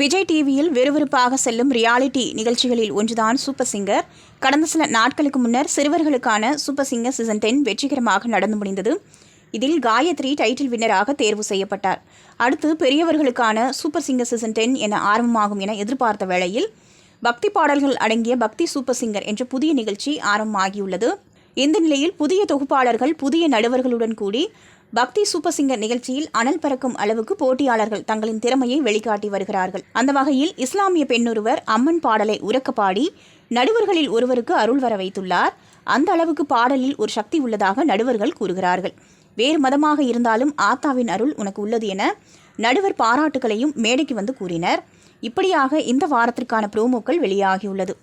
விஜய் டிவியில் விறுவிறுப்பாக செல்லும் ரியாலிட்டி நிகழ்ச்சிகளில் ஒன்றுதான் சூப்பர் சிங்கர். கடந்த சில நாட்களுக்கு முன்னர் சிறுவர்களுக்கான சூப்பர் சிங்கர் சீசன் டென் வெற்றிகரமாக நடந்து முடிந்தது. இதில் காயத்ரி டைட்டில் வின்னராக தேர்வு செய்யப்பட்டார். அடுத்து பெரியவர்களுக்கான சூப்பர் சிங்கர் சீசன் டென் என ஆரம்பமாகும் என எதிர்பார்த்த வேளையில் பக்தி பாடல்கள் அடங்கிய பக்தி சூப்பர் சிங்கர் என்ற புதிய நிகழ்ச்சி ஆரம்பமாகியுள்ளது. இந்த நிலையில் புதிய தொகுப்பாளர்கள் புதிய நடுவர்களுடன் கூடி பக்தி சூப்பர் சிங்கர் நிகழ்ச்சியில் அனல் பறக்கும் அளவுக்கு போட்டியாளர்கள் தங்களின் திறமையை வெளிக்காட்டி வருகிறார்கள். அந்த வகையில் இஸ்லாமிய பெண்ணொருவர் அம்மன் பாடலை உறக்க பாடி நடுவர்களில் ஒருவருக்கு அருள் வர வைத்துள்ளார். அந்த அளவுக்கு பாடலில் ஒரு சக்தி உள்ளதாக நடுவர்கள் கூறுகிறார்கள். வேறு மதமாக இருந்தாலும் ஆத்தாவின் அருள் உனக்கு உள்ளது என நடுவர் பாராட்டுகளையும் மேடைக்கு வந்து கூறினர். இப்படியாக இந்த வாரத்திற்கான ப்ரோமோக்கள் வெளியாகியுள்ளது.